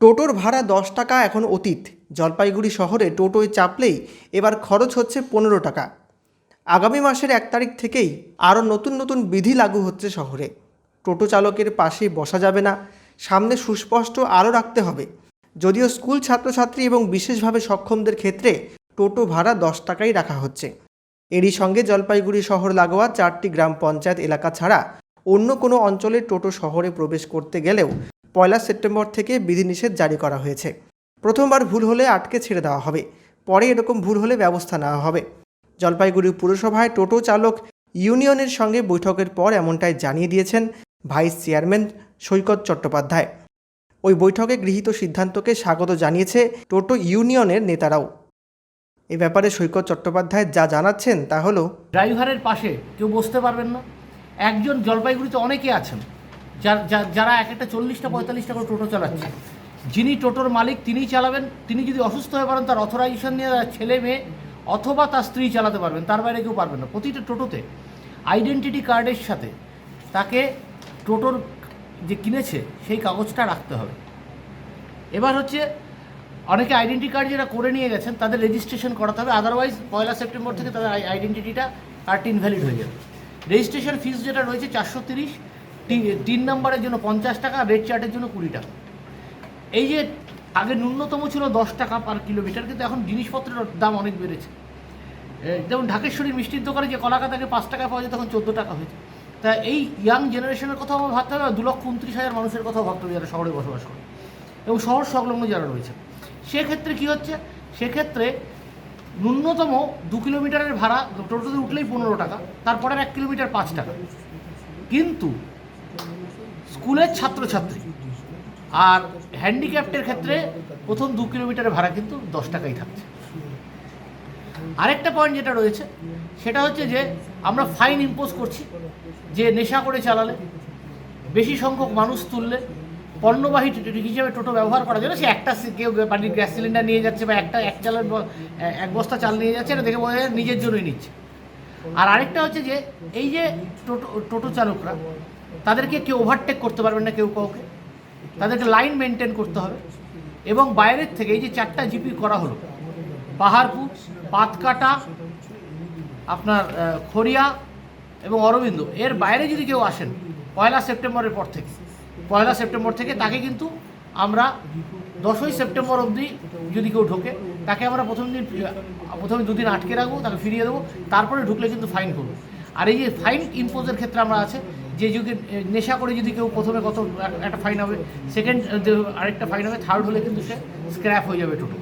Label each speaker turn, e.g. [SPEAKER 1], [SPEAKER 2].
[SPEAKER 1] টোটোর ভাড়া দশ টাকা এখন অতীত। জলপাইগুড়ি শহরে টোটোয় চাপলেই এবার খরচ হচ্ছে পনেরো টাকা। আগামী মাসের এক তারিখ থেকেই আরও নতুন নতুন বিধি লাগু হচ্ছে শহরে। টোটো চালকের পাশে বসা যাবে না, সামনে সুস্পষ্ট আলো রাখতে হবে। যদিও স্কুল ছাত্রছাত্রী এবং বিশেষভাবে সক্ষমদের ক্ষেত্রে টোটো ভাড়া দশ টাকাই রাখা হচ্ছে। এরই সঙ্গে জলপাইগুড়ি শহর লাগোয়া চারটি গ্রাম পঞ্চায়েত এলাকা ছাড়া অন্য কোনো অঞ্চলে টোটো শহরে প্রবেশ করতে গেলেও পয়লা সেপ্টেম্বর থেকে বিধিনিষেধ জারি করা হয়েছে। প্রথমবার ভুল হলে আটকে ছেড়ে দেওয়া হবে। পরে এরকম ভুল হলে ব্যবস্থা নেওয়া হবে। জলপাইগুড়ি পুরসভায় টোটো চালক ইউনিয়নের সঙ্গে বৈঠকের পর এমনটাই জানিয়ে দিয়েছেন ভাইস চেয়ারম্যান সৈকত চট্টোপাধ্যায়। ওই বৈঠকে গৃহীত সিদ্ধান্তকে স্বাগত জানিয়েছে টোটো ইউনিয়নের নেতারাও। এ ব্যাপারে সৈকত চট্টোপাধ্যায় যা জানাচ্ছেন তা হলো,
[SPEAKER 2] ড্রাইভারের পাশে কেউ বসতে পারবেন না। একজন জলপাইগুড়িতে অনেকে আছেন। যার- যারা এক একটা চল্লিশটা, পঁয়তাল্লিশটা করে টোটো চালাচ্ছে। যিনি টোটোর মালিক, তিনিই চালাবেন। তিনি যদি অসুস্থ হয়ে পারেন তার অথরাইজেশন নিয়ে তার ছেলে, মেয়ে অথবা তার স্ত্রী চালাতে পারবেন। তার বাইরে কেউ পারবেন না। প্রতিটা টোটোতে আইডেন্টিটি কার্ডের সাথে তাকে টোটোর যে কিনেছে, সেই কাগজটা রাখতে হবে। এবার হচ্ছে অনেকে আইডেন্টি কার্ড যেটা করে নিয়ে গেছেন, তাদের রেজিস্ট্রেশন করাতে হবে। আদারওয়াইজ পয়লা সেপ্টেম্বর থেকে তাদের আইডেন্টিটিটা কার্ডটি ইনভ্যালিড হয়ে যাবে। রেজিস্ট্রেশন ফিস যেটা রয়েছে, চারশো তিরিশ। তিন নম্বরের জন্য পঞ্চাশ টাকা, রেড চার্টের জন্য কুড়ি টাকা। এই যে আগে ন্যূনতম ছিল দশ টাকা পার কিলোমিটার কিন্তু এখন জিনিসপত্রের দাম অনেক বেড়েছে। যেমন ঢাকেশ্বরী মিষ্টির দোকানে যে কলাকাতা আগে পাঁচ টাকা পাওয়া যায়, তখন চোদ্দ টাকা হয়েছে। তা এই ইয়াং জেনারেশনের কথাও আমার ভাবতে হবে দু লক্ষ উনত্রিশ হাজার মানুষের কথাও ভাবতে হবে যারা শহরে বসবাস করে, এবং শহর সংলগ্ন যারা রয়েছে। সেক্ষেত্রে কি হচ্ছে? সেক্ষেত্রে ন্যূনতম দু কিলোমিটারের ভাড়া টোটোতে উঠলেই পনেরো টাকা তারপরের এক কিলোমিটার পাঁচ টাকা। কিন্তু স্কুলের ছাত্রছাত্রী। আর হ্যান্ডিক্যাপ্টের ক্ষেত্রে প্রথম দু কিলোমিটারের ভাড়া কিন্তু দশ টাকাই থাকছে। আরেকটা পয়েন্ট যেটা রয়েছে, সেটা হচ্ছে যে আমরা ফাইন ইম্পোজ করছি, যে নেশা করে চালালে, বেশি সংখ্যক মানুষ তুললে, পণ্যবাহী হিসেবে টোটো ব্যবহার করা না সে একটা কেউ বাড়ির গ্যাস সিলিন্ডার নিয়ে যাচ্ছে বা একটা এক চালের এক বস্তা চাল নিয়ে যাচ্ছে, এটা দেখে বোঝা যায় নিজের জন্যই নিচ্ছে। আর আরেকটা হচ্ছে যে, এই যে টোটো টোটো চালকরা তাদেরকে কেউ ওভারটেক করতে পারবেন না কেউ কাউকে। তাদেরকে লাইন মেনটেন করতে হবে। এবং বাইরের থেকে এই যে চারটা জিপি করা হলো, পাহাড়পুর, পাতকাটা, আপনার খড়িয়া এবং অরবিন্দ, এর বাইরে যদি কেউ আসেন, পয়লা সেপ্টেম্বরের পর থেকে, পয়লা সেপ্টেম্বর থেকে তাকে কিন্তু আমরা দশই সেপ্টেম্বর অবধি যদি কেউ ঢোকে, তাকে আমরা প্রথম দিন প্রথমে দুদিন আটকে রাখব, তাকে ফিরিয়ে দেবো, তারপরে ঢুকলে কিন্তু ফাইন করব আর এই যে ফাইন ইম্পোজের ক্ষেত্রে আমরা আছে যে যুগে নেশা করে যদি কেউ প্রথমে কত একটা ফাইন হবে সেকেন্ড আরেকটা ফাইন হবে থার্ড হলে কিন্তু সে স্ক্র্যাপ হয়ে যাবে টোটো।